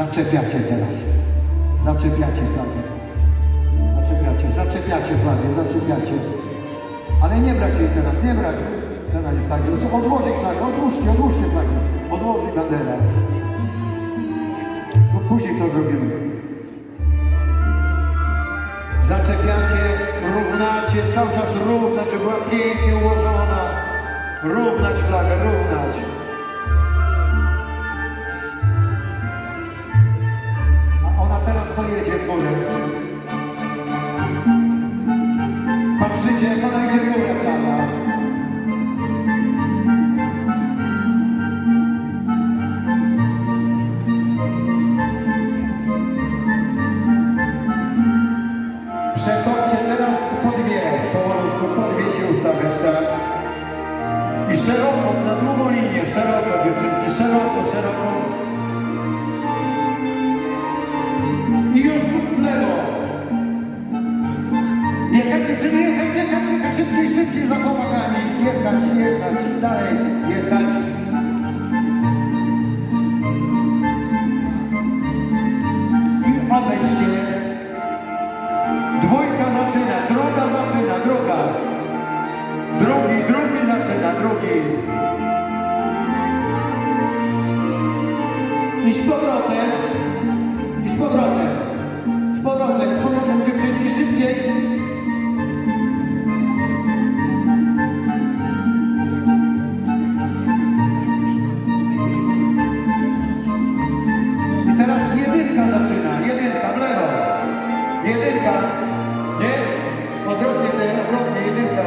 Zaczepiacie teraz. Zaczepiacie flagę. Zaczepiacie, zaczepiacie flagę, zaczepiacie. Ale nie brać jej teraz, nie brać na razie. Odłożyć flagę, odłóżcie, odłóżcie flagę. Odłożyć banderę. No później to zrobimy. Zaczepiacie, równacie, cały czas równać, żeby była pięknie ułożona. Równać flagę, równać. Pojedzie w górę. Patrzycie, jak ona idzie w górę, flaga. Przechodźcie teraz po dwie, powolutku, po dwie się ustawiać, tak? I szeroko, na długą linię, szeroko dziewczynki, szeroko, szeroko. Dziewczyny, jechać, jechać, jechać, szybciej, szybciej za chłopakami. Jechać, jechać, dalej, jechać. I obejść się. Dwójka zaczyna, druga zaczyna, druga. Drugi, drugi zaczyna, drugi. I z powrotem. I z powrotem. Z powrotem, z powrotem dziewczynki szybciej. Jedynka. Nie? Odwrotnie te, odwrotnie, jedynka.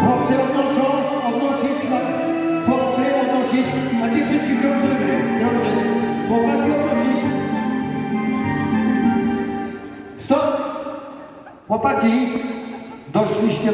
Chłopcy odnoszą, odnosić, chłopcy odnosić, a dziewczynki krążymy, krążyć. Chłopaki odnosić. Stop! Chłopaki, doszliście